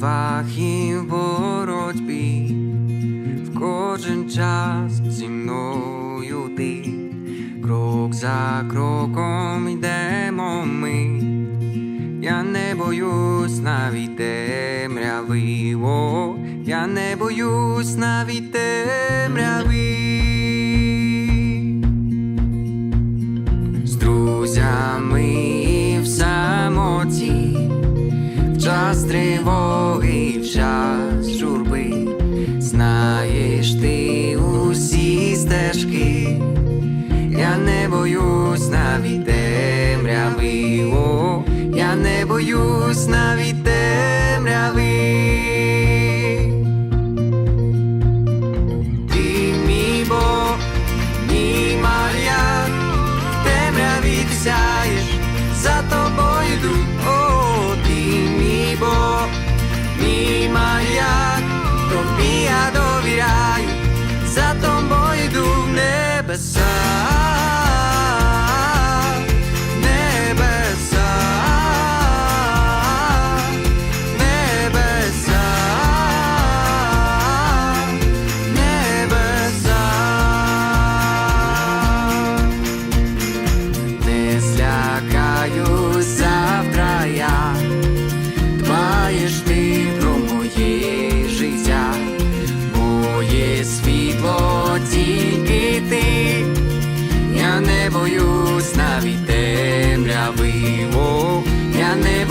битвах в боротьбі, в кожен час зі мною ти, крок за кроком йдемо ми. Я не боюсь навіть темряви, о, я не боюсь навіть темряви. З друзями і в самоті, в час навіть темряви, я не боюсь навіть.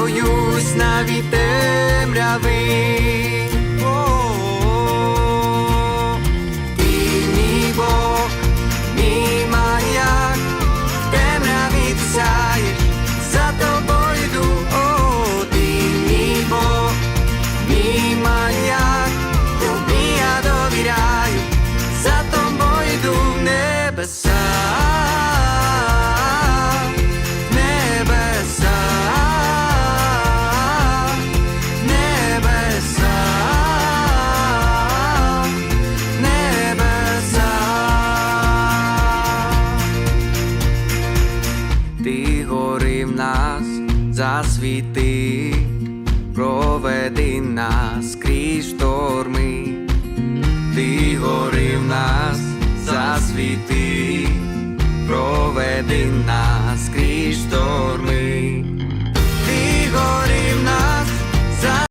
Боюсь навіть темряви. ти гори в нас, засвіти, проведи нас крізь шторми, ти гори в нас, засвіти, проведи нас.